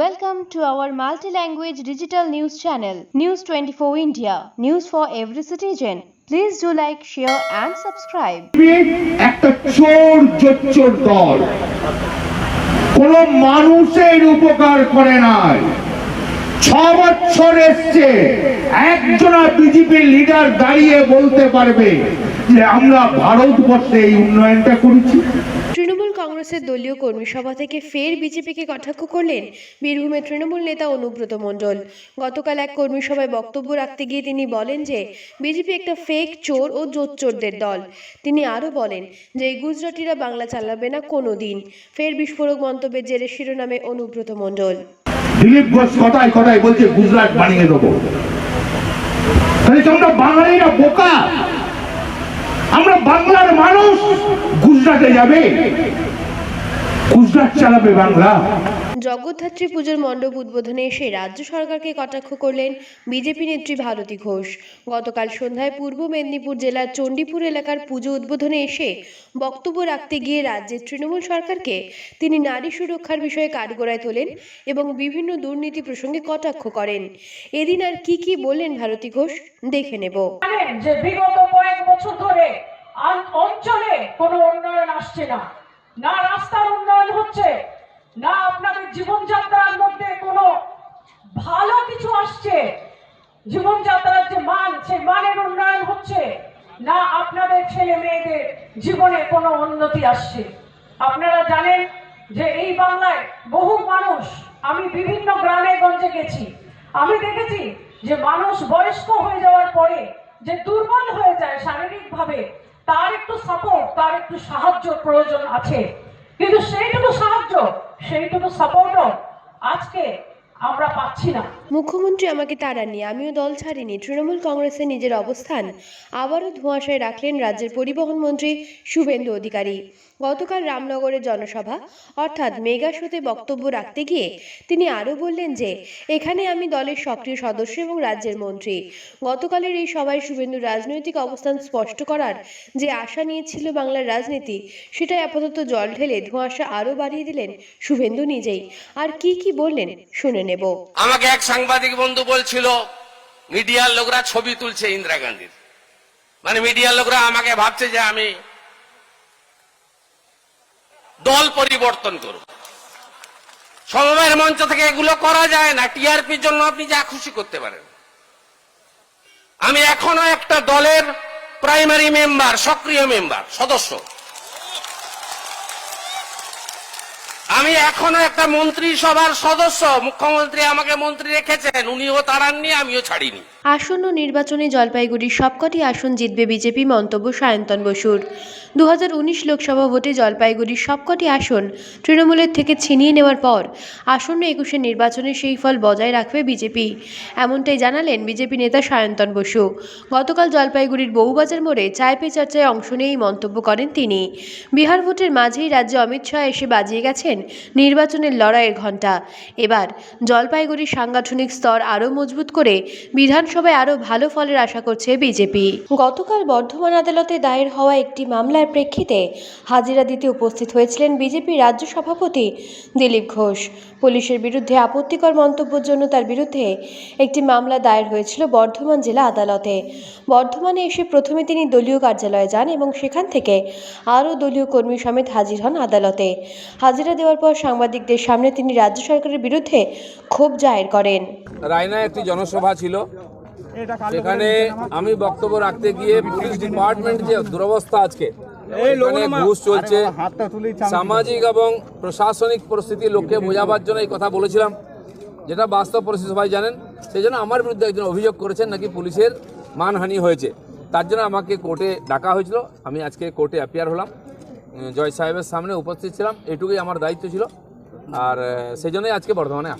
Welcome to our multi-language digital news channel, News 24 India. News for every citizen. Please do like, share and subscribe. একটা মানুষের উপকার করে নাই ছ বছর এসছে একজনা বিজেপি লিডার দাঁড়িয়ে বলতে পারবে যে আমরা ভারতবর্ষে এই উন্নয়নটা করেছি কংগ্রেসের দলীয় কর্মী সভা থেকে ফের বিজেপিকে কটাক্ষ করলেন বীরভূমের তৃণমূল নেতা অনুব্রত মণ্ডল। গতকাল এক কর্মী সভায় বক্তব্য রাখতে গিয়ে তিনি বলেন যে, বিজেপি একটা ফেক চোর ও জোচ্চোরদের দল। তিনি আরও বলেন যে, এই গুজরাটিরা বাংলা চালাবে না কোনো দিন ফের বিস্ফোরক মন্তব্যের জেরে শিরোনামে অনুব্রত মণ্ডল। দিলীপ ঘোষ কথায় কথায় বলছে, গুজরাট বানিয়ে দেবো। তাহলে কি আমরা বাঙালিরা বোকা! আমরা বাংলার মানুষ গুজরাটে যাবে। গুজরাট চালাবে বাংলা। জগদ্ধাত্রী পুজোর মণ্ডপ উদ্বোধনে এসে রাজ্য সরকারকে কটাক্ষ করলেন বিজেপি নেত্রী ভারতী ঘোষ। গতকাল সন্ধ্যায় পূর্ব মেদিনীপুর জেলার চণ্ডীপুর এলাকার পুজো উদ্বোধনে এসে বক্তব্য রাখতে গিয়ে রাজ্যের তৃণমূল সরকারকে তিনি নারী সুরক্ষার বিষয়ে কাঠগড়ায় তোলেন এবং বিভিন্ন দুর্নীতি প্রসঙ্গে কটাক্ষ করেন। এদিন আর কি কি বললেন ভারতী ঘোষ দেখে নেব। যে বিগত ধরে আন- অঞ্চলে কোনো উন্নয়ন আসছে না। না রাস্তার উন্নয়ন হচ্ছে, না আপনাদের জীবনযাত্রার মধ্যে কোনো ভালো কিছু আসছে। জীবনযাত্রার যে মান, সেই মানের উন্নয়ন হচ্ছে, না আপনাদের ছেলে মেয়েদের জীবনে কোনো উন্নতি আসছে। আপনারা জানেন যে এই বাংলায় বহু মানুষ, আমি বিভিন্ন গ্রামে গঞ্জে গেছি। আমি দেখেছি যে মানুষ বয়স্ক হয়ে যাওয়ার পরে যে দুর্বল হয়ে যায় শারীরিকভাবে তার একটু সাপোর্ট তার একটু সাহায্য প্রয়োজন আছে। কিন্তু সেইটুকু সাহায্য সেইটুকু সাপোর্টও আজকে আমরা পাচ্ছি না। মুখ্যমন্ত্রী আমাকে তাড়াননি আমিও দল ছাড়িনি। তৃণমূল কংগ্রেসের নিজের অবস্থান আবারও ধোঁয়াশায় রাখলেন রাজ্যের পরিবহন মন্ত্রী শুভেন্দু অধিকারী। গতকাল রামনগরের জনসভা, অর্থাৎ মেগা শোতে বক্তব্য রাখতে গিয়ে তিনি আরও বললেন যে, এখানে আমি দলের সক্রিয় সদস্য এবং রাজ্যের মন্ত্রী। গতকালের এই সভায় শুভেন্দুর রাজনৈতিক অবস্থান স্পষ্ট করার যে আশা নিয়েছিল বাংলার রাজনীতি, সেটাই আপাতত জল ঢেলে ধোঁয়াশা আরও বাড়িয়ে দিলেন শুভেন্দু নিজেই। আর কি কি বললেন, শুনে নেব। আমাকে এক সাংবাদিক বন্ধু বলছিল, মিডিয়ার লোকরা ছবি তুলছে ইন্দিরা গান্ধীর। মানে মিডিয়ার লোকরা আমাকে ভাবছে যে আমি দল পরিবর্তন করব। সমবায়ের মঞ্চ থেকে এগুলো করা যায় না টিআরপির জন্য আপনি যা খুশি করতে পারেন। আমি এখনও একটা দলের প্রাইমারি মেম্বার সক্রিয় মেম্বার সদস্য। আমি এখনও একটা মন্ত্রিসভার সদস্য। মুখ্যমন্ত্রী আমাকে মন্ত্রী রেখেছেন উনিও তাড়াননি আমিও ছাড়িনি। আসন্ন নির্বাচনে জলপাইগুড়ির সবকটি আসন জিতবে বিজেপি মন্তব্য সায়ন্তন বসুর। দু হাজার উনিশ লোকসভা ভোটে জলপাইগুড়ির সবকটি আসন তৃণমূলের থেকে ছিনিয়ে নেওয়ার পর আসন্ন একুশে নির্বাচনে সেই ফল বজায় রাখবে বিজেপি। এমনটাই জানালেন বিজেপি নেতা সায়ন্তন বসু। গতকাল জলপাইগুড়ির বউবাজার মোড়ে চায় পে চর্চায় অংশ নিয়ে এই মন্তব্য করেন তিনি। বিহার ভোটের মাঝেই রাজ্যে অমিত শাহ এসে বাজিয়ে গেছেন নির্বাচনের লড়াইয়ের ঘণ্টা। এবার জলপাইগুড়ির সাংগঠনিক স্তর আরও মজবুত করে বিধানসভায় আরও ভালো ফলের আশা করছে বিজেপি। গতকাল বর্ধমান আদালতে দায়ের হওয়া একটি মামলার প্রেক্ষিতে হাজিরা দিতে উপস্থিত হয়েছিলেন বিজেপি রাজ্য সভাপতি দিলীপ ঘোষ। পুলিশের বিরুদ্ধে আপত্তিকর মন্তব্যের জন্য তার বিরুদ্ধে একটি মামলা দায়ের হয়েছিল বর্ধমান জেলা আদালতে। বর্ধমানে এসে প্রথমে তিনি দলীয় কার্যালয়ে যান এবং সেখান থেকে আরও দলীয় কর্মী সমেত হাজির হন আদালতে। হাজিরা দেওয়ার পর সাংবাদিকদের সামনে তিনি রাজ্য সরকারের বিরুদ্ধে ক্ষোভ জাহির করেন। রায়নায় একটি জনসভা ছিল। সেখানে আমি বক্তব্য রাখতে গিয়ে পুলিশ ডিপার্টমেন্ট যে দুরবস্থা আজকে ঘুষ চলছে। সামাজিক এবং প্রশাসনিক পরিস্থিতি লোককে বোঝাবার জন্য এই কথা বলেছিলাম যেটা বাস্তব পরিস্থিতি সবাই জানেন। সেই জন্য আমার বিরুদ্ধে একজন অভিযোগ করেছেন নাকি পুলিশের মানহানি হয়েছে। তার জন্য আমাকে কোর্টে ডাকা হয়েছিল। আমি আজকে কোর্টে অ্যাপিয়ার হলাম। জয় সাহেবের সামনে উপস্থিত ছিলাম। এটুকুই আমার দায়িত্ব ছিল। আর সেই জন্যই আজকে বর্ধমানে।